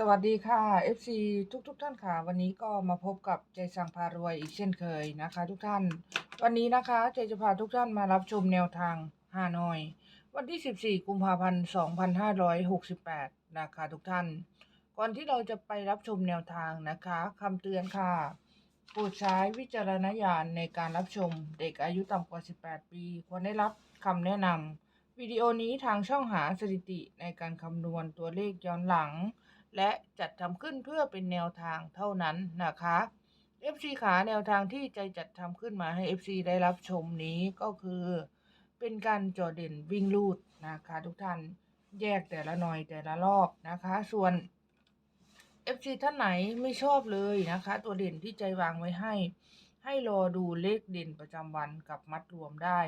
สวัสดีค่ะ FC ทุกทุกๆท่านค่ะ วันนี้ก็มาพบกับใจสั่งพารวยอีกเช่นเคยนะคะ ทุกท่าน วันนี้นะคะใจจะพาทุกท่านมารับชมแนวทางฮานอย วันที่ 14 กุมภาพันธ์ 2568 นะคะ ทุกท่าน ก่อนที่เราจะไปรับชมแนวทางนะคะคำเตือนค่ะโปรดใช้วิจารณญาณในการรับชมเด็กอายุต่ำกว่า 18 ปี ควรได้รับคำแนะนำวิดีโอนี้ทางช่องหาสถิติในการคำนวณตัวเลขย้อนหลัง และจัดทำขึ้นเพื่อเป็นแนวทางเท่านั้นนะคะ FC ขาแนวทางที่ใจจัดทำขึ้นมาให้ FC ได้รับชมนี้ก็คือ เป็นการจอเด่นวิ่งลูดนะคะ ทุกท่านแยกแต่ละหน่อยแต่ละรอบนะคะ ส่วน FC ท่านไหนไม่ชอบเลยนะคะ ตัวเด่นที่ใจวางไว้ให้ ให้รอดูเลขเด่นประจำวันกับมัดรวมได้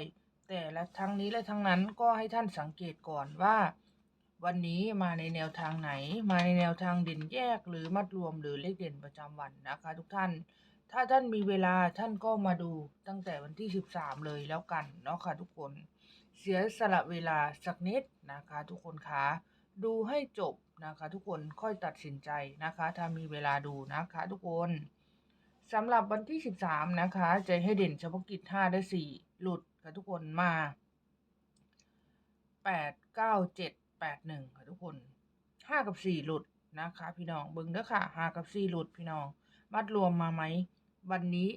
แต่ละทั้งนี้และทั้งนั้นก็ให้ท่านสังเกตก่อนว่า วันนี้มาในแนวทางไหน มาในแนวทางเด่นแยกหรือมัดรวมหรือเลขเด่นประจำวันนะคะ ทุกท่าน ถ้าท่านมีเวลาท่านก็มาดูตั้งแต่วันที่ 13 เลยแล้วกันเนาะค่ะทุกคน เสียสละเวลาสักนิดนะคะ ทุกคนคะดูให้จบนะคะ ทุกคนค่อยตัดสินใจนะคะ ถ้ามีเวลาดูนะคะ ทุกคนสำหรับวันที่ 13 นะคะใจให้เด่นเฉพาะกิจ5ได้4หลุดค่ะทุกคนมา 8 9 7 8 1ค่ะทุกคน5กับ4หลุดนะคะ พี่น้องเบิ่งเด้อค่ะ5กับ4หลุดพี่น้อง มัดรวมมาไหม วันนี้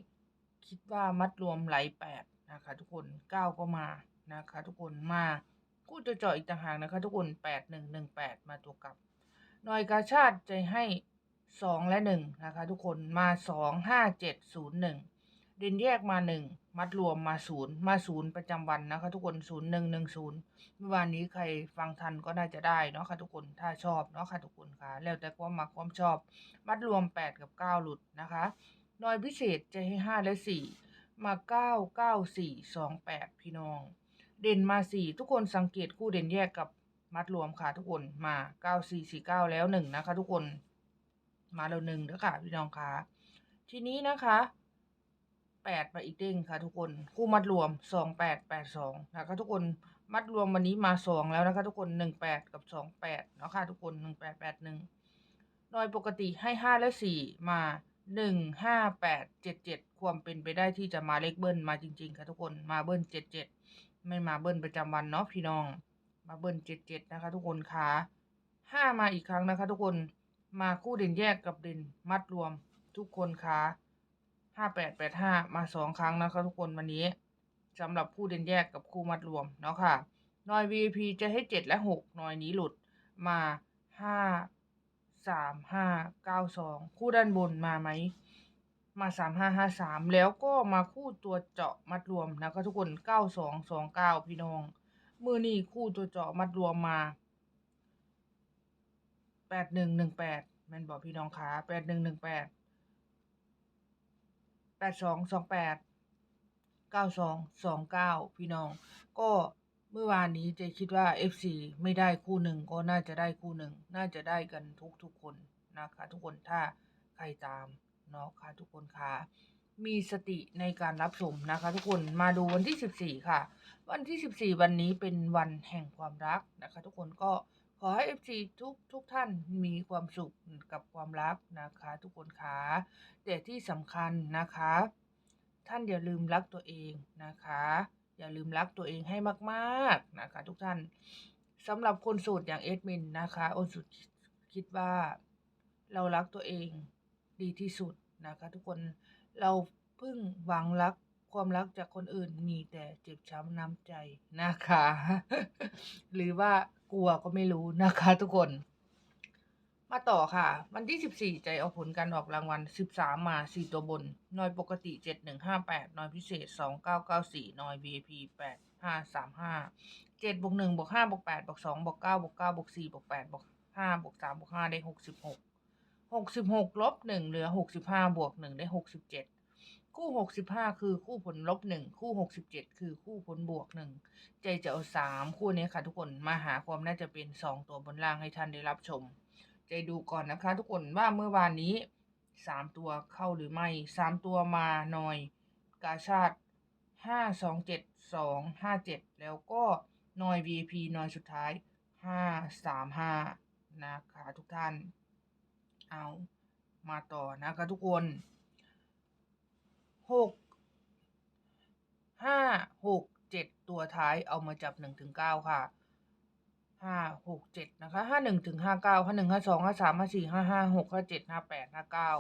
คิดว่ามัดรวมไหล8นะคะ ทุกคน9ก็มานะคะ ทุกคนมาคู่จะเจาะอีกต่างหากนะคะ ทุกคน8 1 1 8มาตัวกลับหน่วยกาชาติใจให้สองและหนึ่งนะคะ ทุกคนมาสองห้าเจ็ดศูนย์หนึ่ง เด่นแยกมาหนึ่งมัดรวมมาศูนย์มาศูนย์ประจำวันนะคะ ทุกคนศูนย์หนึ่งหนึ่งศูนย์เมื่อวานนี้ใครฟังทันก็น่าจะได้เนาะค่ะทุกคนถ้าชอบเนาะค่ะทุกคนค่ะ แล้วแต่ความมักความชอบ มัดรวมแปดกับเก้าหลุดนะคะหน่วยพิเศษจะให้ห้าและสี่มาเก้าเก้าสี่สองแปดพี่น้อง เด่นมาสี่ทุกคนสังเกตคู่เด่นแยกกับมัดรวมค่ะทุกคนมาเก้าสี่สี่เก้าแล้วหนึ่งนะคะ ทุกคนมาแล้วหนึ่งแล้วค่ะพี่น้องคะทีนี้นะคะ แปดมาอีกเด้งค่ะทุกคน คู่มัดรวมสองแปดแปดสองนะคะทุกคนมัดรวมวันนี้มาสองแล้วนะคะทุกคนหนึ่งแปดกับสองแปดเนาะค่ะทุกคนหนึ่งแปดแปดหนึ่งโดยปกติให้ห้าและสี่มาหนึ่งห้าแปดเจ็ดเจ็ดความเป็นไปได้ที่จะมาเลขเบิ้ลมาจริง ๆ ค่ะทุกคนมาเบิ้ลเจ็ดเจ็ดไม่มาเบิ้ลประจำวันเนาะพี่น้อง มาเบิ้ลเจ็ดเจ็ดนะคะ ทุกคนคะห้ามาอีกครั้งนะคะ ทุกคนมาคู่เด่นแยกกับเด่นมัดรวมทุกคนคะ ห้าแปดแปดห้ามาสองครั้งนะคะทุกคนวันนี้สำหรับคู่เด่นแยกกับคู่มัดรวมเนาะค่ะหน่อย VIP จะให้เจ็ดและหกหน่อยนี้หลุดมาห้าสามห้าเก้าสองคู่ด้านบนมาไหมมาสามห้าห้าสามแล้วก็มาคู่ตัวเจาะมัดรวมนะคะทุกคนเก้าสองสองเก้าพี่น้องมือนี่คู่ตัวเจาะมัดรวมมาแปดหนึ่งหนึ่งแปดแม่นบอกพี่น้องขาแปดหนึ่งหนึ่งแปด ดสองสองแปดเก้าสองสองเก้าพี่น้อง ก็เมื่อวานนี้เจคิดว่า FC ไม่ได้คู่หนึ่งก็น่าจะได้คู่หนึ่ง น่าจะได้กันทุกทุกคนนะคะ ทุกคนถ้าใครตามเนาะค่ะทุกคนค่ะมีสติในการรับชมนะคะ ทุกคนมาดูวันที่ 14 ค่ะ วันที่ 14 วันนี้เป็นวันแห่งความรักนะคะ ทุกคนก็ อให้ FC ทุกทุกท่านมีความสุขกับความรักนะคะทุกคนคะแต่ที่สำคัญนะคะ ท่านอย่าลืมรักตัวเองนะคะ อย่าลืมรักตัวเองให้มากๆนะคะ ทุกท่านสำหรับคนโสดอย่างเอดมินนะคะโอนสุดคิดว่าเรารักตัวเองดีที่สุดนะคะ ทุกคนเราเพิ่งหวังรัก ความรักจากคนอื่นมีแต่เจ็บช้ำน้ำใจนะคะ หรือว่ากลัวก็ไม่รู้นะคะ ทุกคน มาต่อค่ะ วันที่ 14 ใจเอาผลการออกรางวัล 13 มา 4 ตัวบนหน่วยปกติ 7158หน่วยพิเศษ 2994หน่วย VIP 8535 7บวก1บวก5บวก8บวก2บวก9บวก9บวก4บวก8บวก5บวก3บวก5ได้ 66 66ลบ1เหลือ 65บวก1ได้ 67 คู่65คือคู่ผลลบ1คู่67คือคู่ผลบวก1ใจจะเอา3คู่นี้ค่ะทุกคนมาหาความน่าจะเป็น2ตัวบนล่างให้ท่านได้รับชม ใจดูก่อนนะคะ ทุกคนว่าเมื่อวานนี้สามตัวเข้าหรือไม่สามตัวมาหน่อย กาชาติห้าสองเจ็ดสองห้าเจ็ดแล้วก็หน่อย VIP หน่อยสุดท้ายห้าสามห้านะคะทุกท่าน เอามาต่อนะคะทุกคน หกห้าหกเจ็ดตัวท้ายเอามาจับหนึ่งถึงเก้าค่ะห้าหกเจ็ดนะคะห้าหนึ่งถึงห้าเก้าห้าหนึ่งห้าสองห้าสามห้าสี่ห้าห้าหกห้าเจ็ดห้าแปดห้าเก้า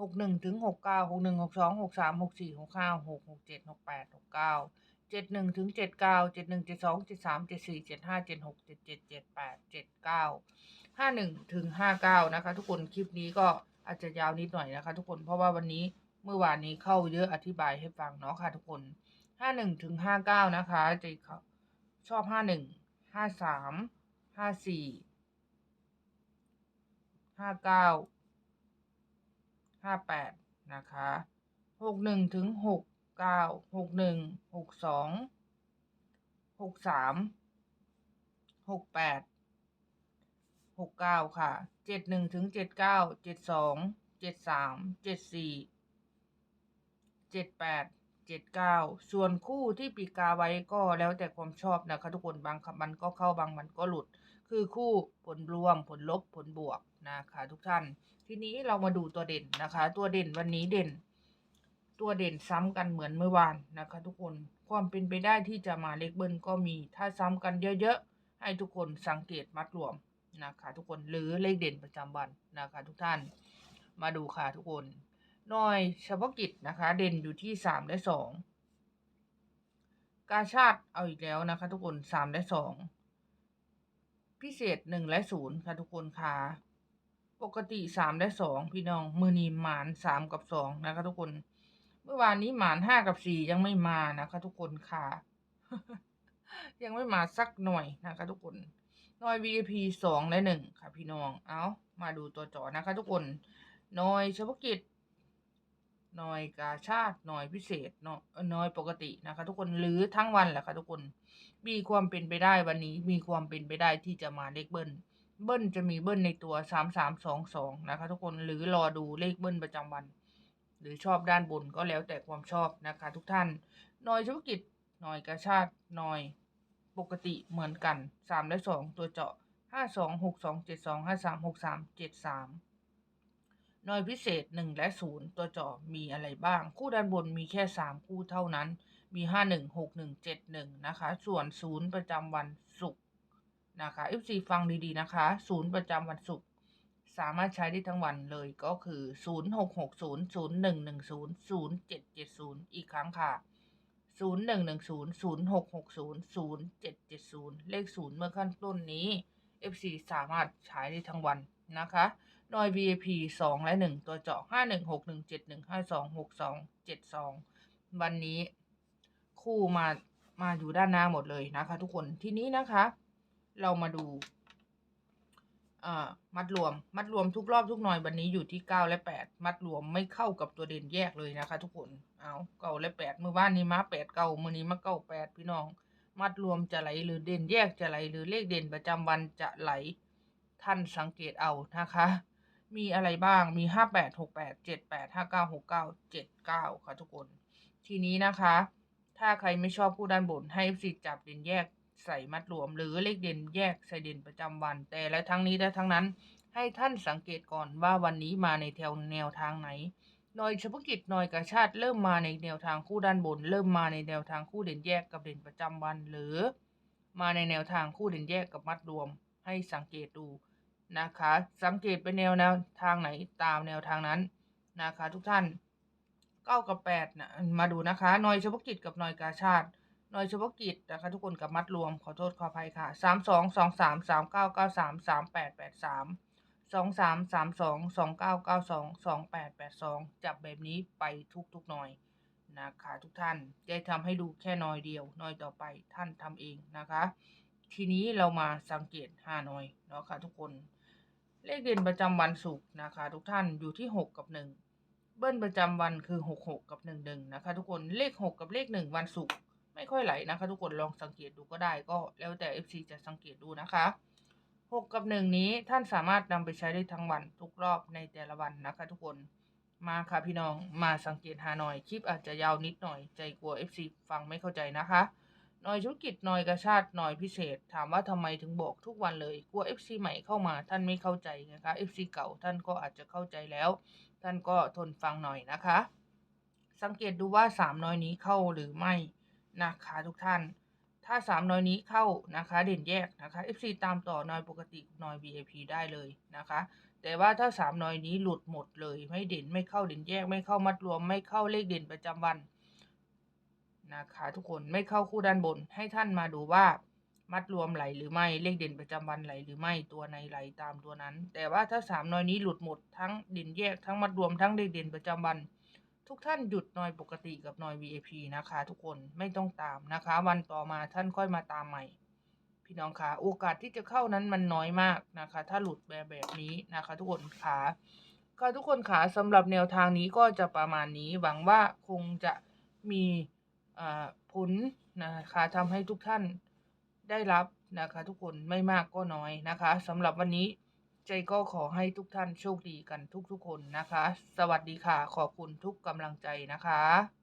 หกหนึ่งถึงหกเก้าหกหนึ่งหกสองหกสามหกสี่หกห้าหกหกเจ็ดหกแปดหกเก้าเจ็ดหนึ่งถึงเจ็ดเก้าเจ็ดหนึ่งเจ็ดสองเจ็ดสามเจ็ดสี่เจ็ดห้าเจ็ดหกเจ็ดเจ็ดเจ็ดแปดเจ็ดเก้าห้าหนึ่งถึงห้าเก้านะคะ ทุกคนคลิปนี้ก็อาจจะยาวนิดหน่อยนะคะ ทุกคนเพราะว่าวันนี้ เมื่อวานนี้เข้าเยอะอธิบายให้ฟังเนาะค่ะทุกคนห้าหนึ่งถึงห้าเก้านะคะจะชอบห้าหนึ่งห้าสามห้าสี่ห้าเก้าห้าแปดนะคะหกหนึ่งถึงหกเก้าหกหนึ่งหกสองหกสามหกแปดหกเก้าค่ะเจ็ดหนึ่งถึงเจ็ดเก้าเจ็ดสองเจ็ดสามเจ็ดสี่ เจ็ดแปดเจ็ดเก้าส่วนคู่ที่ปีกาไว้ก็แล้วแต่ความชอบนะคะทุกคนบางมันก็เข้าบางมันก็หลุด คือคู่ผลรวมผลลบผลบวกนะคะทุกท่าน ทีนี้เรามาดูตัวเด่นนะคะ ตัวเด่นวันนี้เด่น ตัวเด่นซ้ำกันเหมือนเมื่อวานนะคะ ทุกคนความเป็นไปได้ที่จะมาเลขเบิ้ลก็มี ถ้าซ้ำกันเยอะๆ ให้ทุกคนสังเกตมัดรวมนะคะ ทุกคนหรือเลขเด่นประจำวันนะคะ ทุกท่านมาดูค่ะทุกคน หน่อยเฉพาะกิจนะคะ เด่นอยู่ที่สามและสองกาชาติเอาอีกแล้วนะคะ ทุกคนสามและสองพิเศษหนึ่งและศูนย์ค่ะทุกคนค่ะปกติสามและสองพี่น้องมือนีหมานสามกับสองนะคะทุกคน เมื่อวานนี้หมานห้ากับสี่ยังไม่มานะคะ ทุกคนค่ะ ยังไม่มาสักหน่อยนะคะ ทุกคนน้อย VIP สองและหนึ่งค่ะ พี่น้องเอามาดูตัวจอนะคะ ทุกคนน้อยเฉพาะกิจ น้อยกาชาติน้อยพิเศษน้อยน้อยปกตินะคะ ทุกคนหรือทั้งวันแหละค่ะทุกคน มีความเป็นไปได้วันนี้มีความเป็นไปได้ที่จะมาเลขเบิ้ลเบิ้ลจะมีเบิ้ลในตัวสามสามสองสองนะคะทุกคนหรือรอดูเลขเบิ้ลประจำวัน หรือชอบด้านบนก็แล้วแต่ความชอบนะคะ ทุกท่านน้อยเฉพาะกิจน้อยกาชาติน้อยปกติเหมือนกันสามและสองตัวเจาะห้าสองหกสองเจ็ดสองห้าสามหกสามเจ็ดสาม หน่วยพิเศษหนึ่งและศูนย์ตัวจาะมีอะไรบ้าง คู่ด้านบนมีแค่สามคู่เท่านั้น มีห้าหนึ่งหกหนึ่งเจ็ดหนึ่งนะคะ ส่วนศูนย์ประจำวันศุกร์นะคะ FC ฟังดีๆนะคะศูนย์ประจำวันศุกร์สามารถใช้ได้ทั้งวันเลยก็คือศูนย์หกหกศูนย์ศูนย์หนึ่งหนึ่งศูนย์ศูนย์เจ็ดเจ็ดศูนย์อีกครั้งค่ะศูนย์หนึ่งหนึ่งศูนย์ศูนย์หกหกศูนย์ศูนย์เจ็ดเจ็ดศูนย์เลขศูนย์เมื่อขั้นต้นนี้ FC สามารถใช้ได้ทั้งวันนะคะหน่อย VIP สองและหนึ่งตัวเจาะห้าหนึ่งหกหนึ่งเจ็ดหนึ่งห้าสองหกสองเจ็ดสองวันนี้คู่มามาอยู่ด้านหน้าหมดเลยนะคะ ทุกคนทีนี้นะคะ เรามาดูอ่ามัดรวม มัดรวมทุกรอบทุกหน่อยวันนี้อยู่ที่เก้าและแปดมัดรวมไม่เข้ากับตัวเด่นแยกเลยนะคะ ทุกคนเอาเก้าและแปดเมื่อวานนี้มาแปดเก้ามื่อนี้มาเก้าแปดพี่น้อง มัดรวมจะไหลหรือเด่นแยกจะไหลหรือเลขเด่นประจำวันจะไหล ท่านสังเกตเอานะคะ มีอะไรบ้างมีห้าแปดหกแปดเจ็ดแปดห้าเก้าหกเก้าเจ็ดเก้าค่ะทุกคน ทีนี้นะคะ ถ้าใครไม่ชอบผู้ด้านบนให้สิจับเด่นแยกใส่มัดรวม หรือเลขเด่นแยกใส่เด่นประจำวัน แต่และทั้งนี้และทั้งนั้น ให้ท่านสังเกตก่อนว่าวันนี้มาในแถวแนวทางไหน หน่อยเฉพาะกิจหน่อยกระชาติเริ่มมาในแนวทางคู่ด้านบน เริ่มมาในแนวทางคู่เด่นแยกกับเด่นประจำวัน หรือ มาในแนวทางคู่เด่นแยกกับมัดรวม ให้สังเกตดูนะคะ สังเกตเป็นแนวแนวทางไหนตามแนวทางนั้นนะคะ ทุกท่านเก้ากับแปดนะมาดูนะคะหน่อยเฉพาะกิจกับหน่อยกาชาติหน่อยเฉพาะกิจนะคะ ทุกคนกับมัดรวมขอโทษขออภัยค่ะสามสองสองสามสามเก้าเก้าสามสามแปดแปดสาม สองสามสามสองสองเก้าเก้าสองสองแปดแปดสองจับแบบนี้ไปทุกทุกหน่อยนะคะทุกท่านได้ทำให้ดูแค่หน่อยเดียวหน่อยต่อไปท่านทำเองนะคะ ทีนี้เรามาสังเกตห้าน่อยเนาะค่ะทุกคนเลขเด่นประจำวันศุกร์นะคะ ทุกท่านอยู่ที่หกกับหนึ่งเบิ้ลประจำวันคือหกหกกับหนึ่งหนึ่งนะคะ ทุกคนเลขหกกับเลขหนึ่งวันศุกร์ไม่ค่อยไหลนะคะ ทุกคนลองสังเกตดูก็ได้ก็แล้วแต่ FC จะสังเกตดูนะคะ หกกับหนึ่งนี้ท่านสามารถนำไปใช้ได้ทั้งวันทุกรอบในแต่ละวันนะคะทุกคนมาค่ะพี่น้องมาสังเกตหาหน่อยคลิปอาจจะยาวนิดหน่อยใจกลัว FC ฟังไม่เข้าใจนะคะหน่อยธุรกิจหน่อยกระชาติหน่อยพิเศษ ถามว่าทำไมถึงบอกทุกวันเลยกลัว FC ใหม่เข้ามาท่านไม่เข้าใจนะคะ FC เก่าท่านก็อาจจะเข้าใจแล้ว ท่านก็ทนฟังหน่อยนะคะ สังเกตดูว่าสามน้อยนี้เข้าหรือไม่นะคะทุกท่าน ถ้าสามน้อยนี้เข้านะคะเด่นแยกนะคะ FC ตามต่อน้อยปกติน้อย VIP ได้เลยนะคะ แต่ว่าถ้าสามน้อยนี้หลุดหมดเลย ไม่เด่นไม่เข้าเด่นแยก ไม่เข้ามัดรวม ไม่เข้าเลขเด่นประจำวันนะคะทุกคนไม่เข้าคู่ด้านบน ให้ท่านมาดูว่ามัดรวมไหลหรือไม่เลขเด่นประจำวันไหลหรือไม่ตัวในไหลตามตัวนั้น แต่ว่าถ้าสามน้อยนี้หลุดหมดทั้งเด่นแยกทั้งมัดรวมทั้งเลขเด่นประจำวัน ทุกท่านหยุดนอยปกติกับนอย VIP นะคะ ทุกคนไม่ต้องตามนะคะ วันต่อมาท่านค่อยมาตามใหม่ พี่น้องคะโอกาสที่จะเข้านั้นมันน้อยมากนะคะ ถ้าหลุดแบบแบบนี้นะคะ ทุกคนขาก็ทุกคนขาสำหรับแนวทางนี้ก็จะประมาณนี้หวังว่าคงจะมีผลนะคะทำให้ทุกท่านได้รับนะคะ ทุกคนไม่มากก็น้อยนะคะสำหรับวันนี้ ใจก็ขอให้ทุกท่านโชคดีกันทุกๆคนนะคะ สวัสดีค่ะ ขอบคุณทุกกำลังใจนะคะ